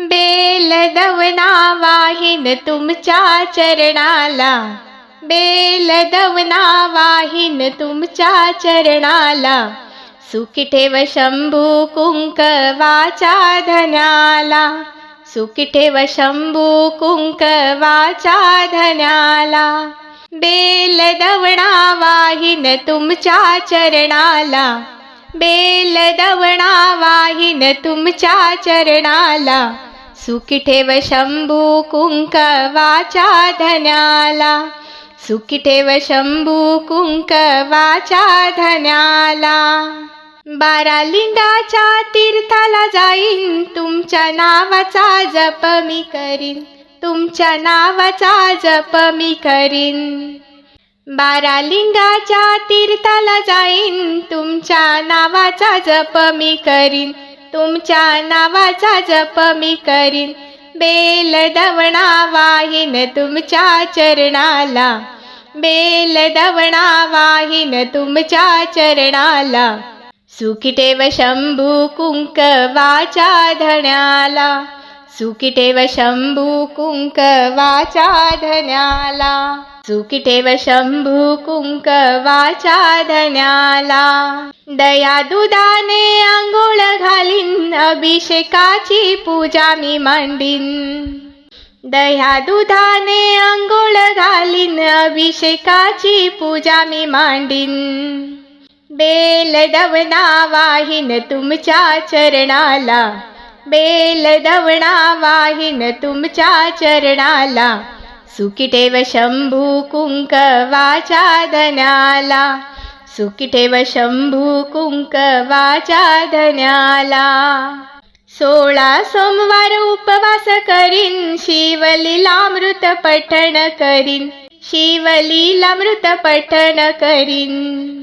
Bell दवना वाहिन तुमच्या चरणाला. Bell दवना वाहिन तुमच्या चरणाला. सुखी ठेव शंभू कुंक वाचा धन्याला. सुखी ठेव शंभू कुंक वाचा धन्याला. बेल दवणा वाहिन तुमच्या चरणाला. बेल दवणा वाहिन तुमच्या चरणाला. सुखी ठेव शंभू कुंक वाचा धन्याला सुखी ठेव शंभू कुंक वाचा धन्याला बारा लिंगाच्या तीर्थाला जाईन तुमच्या नावाचा जप मी करीन. तुमच्या नावाचा जप मी करीन. बारा लिंगाच्या तीर्थाला जाईन तुमच्या नावाचा जप मी करीन. तुमच्या नावाचा जप मी करीन. बेल दवणा वाहिन तुमच्या चरणाला. बेल दवणा वाहिन तुमच्या चरणाला. सुकिटेव शंभू कुंक वाचा धण्याला सुकिटेव शंभू कुंक वाचा धण्याला सुखी शंभू कुंक वाचा धन्याला दया दुधाने आंघोळ घालीन अभिषेकाची पूजा मी मांडीन. दह्या दुधाने आंघोळ घालीन अभिषेकाची पूजा मी मांडीन. बेल दवना वाहिन तुमच्या चरणाला. बेल दवना वाहिन तुमच्या चरणाला. सुकिटेव शंभू कुंक वाचा धन्याला शंभू कुंक वाचा धन्याला सोळा सोमवार उपवास करीन शिवलीलामृत पठण करीन शिवलीलामृत पठण करीन.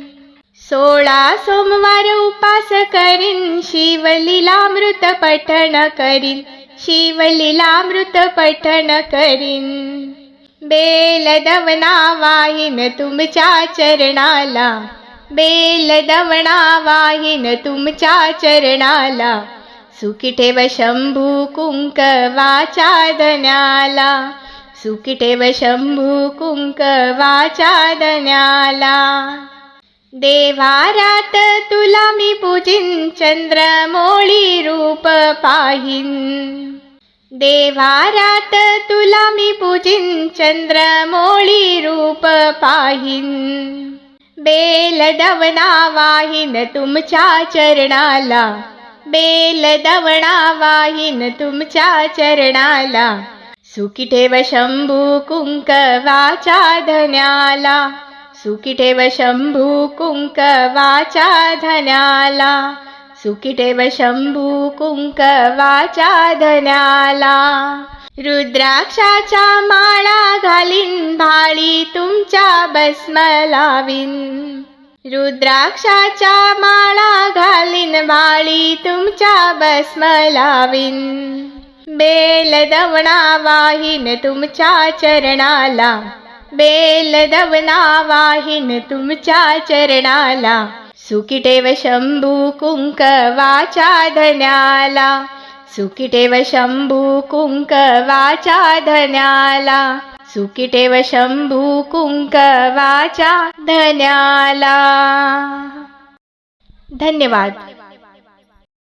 सोळा सोमवार उपास करीन शिवलीलामृत पठण करीन शिवलीलामृत पठण करीन. बेलदवना वाहिन तुमच्या चरणाला. बेल वाहिन तुमच्या चरणाला. सुखी ठेव शंभू कुंक वाचा धन्याला. सुखी ठेव शंभू कुंक वाचा धन्याला. देवारात तुला मी पूजिन चंद्रमोळी रूप पाहिन. देवारात तुला मी पूजिन चंद्रमोळी रूप पाहिन. बेल दवना वाहिन तुमच्या चरणाला बेल दवणा वाहिन तुमच्या चरणाला. सुखी ठेव शंभू कुंक वाचा धन्याला सुखी ठेव शंभू कुंक वाचा धन्याला. सुकिटेव शंभू कुंक वाचा धन्याला रुद्राक्षाच्या माळा घालीन भाळी तुमच्या भस्म लावीन रुद्राक्षाच्या माळा घालीन भाळी तुमच्या भस्म लावीन बेल दवणा वाहिन तुमच्या चरणाला। बेल दवणा वाहिन तुमच्या चरणाला। सुकिटेव शंभू कुंक वाचा धन्याला सुकिटेव शंभू कुंक वाचा धन्याला सुकिटेव शंभू कुंक वाचा धन्याला धन्यवाद.